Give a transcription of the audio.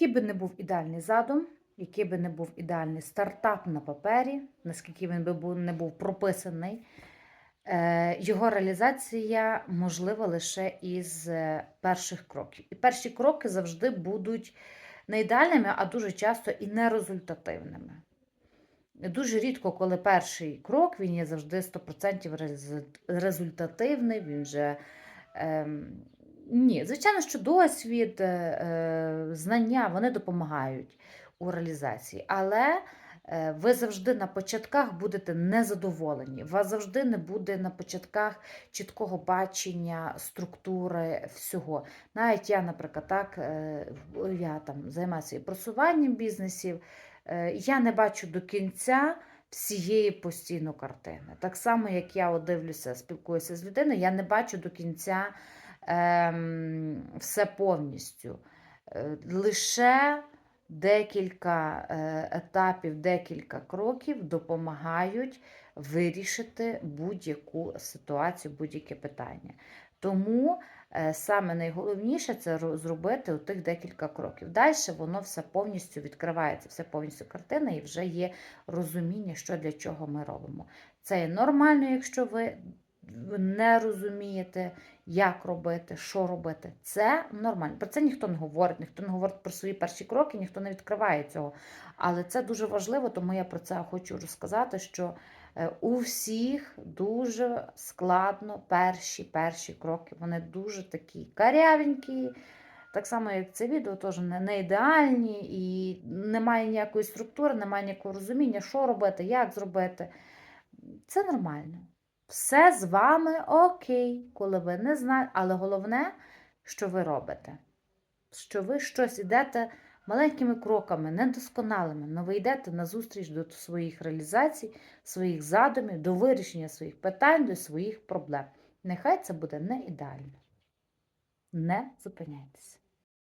який би не був ідеальний задум, який би не був ідеальний стартап на папері, наскільки він би не був прописаний, е, його реалізація можлива лише із е, перших кроків. І перші кроки завжди будуть не ідеальними, а дуже часто і нерезультативними. Дуже рідко, коли перший крок, він є завжди 100% резу- результативний, він же. Ем, ні, звичайно, що досвід, е, знання вони допомагають у реалізації, але е, ви завжди на початках будете незадоволені. У вас завжди не буде на початках чіткого бачення структури всього. Навіть я, наприклад, так, е, я там займаюся і просуванням бізнесів, е, я не бачу до кінця всієї постійно картини. Так само, як я дивлюся, спілкуюся з людиною, я не бачу до кінця ем, все повністю. Е, Лише декілька е, етапів, декілька кроків допомагають вирішити будь-яку ситуацію, будь-яке питання. Тому е, саме найголовніше це зробити у тих декілька кроків. Далі воно все повністю відкривається, все повністю картина, і вже є розуміння, що для чого ми робимо. Це є нормально, якщо ви не розумієте, як робити, що робити. Це нормально. Про це ніхто не говорить, ніхто не говорить про свої перші кроки, ніхто не відкриває цього. Але це дуже важливо, тому я про це хочу розказати, що е, у всіх дуже складно перші перші кроки. Вони дуже такі карявенькі. Так само, як це відео, теж не ідеальні, і немає ніякої структури, немає ніякого розуміння, що робити, як зробити. Це нормально. Все з вами окей, коли ви не знаєте, але головне, що ви робите. Що ви щось йдете маленькими кроками, недосконалими, але ви йдете назустріч до своїх реалізацій, своїх задумів, до вирішення своїх питань, до своїх проблем. Нехай це буде не ідеально. Не зупиняйтеся.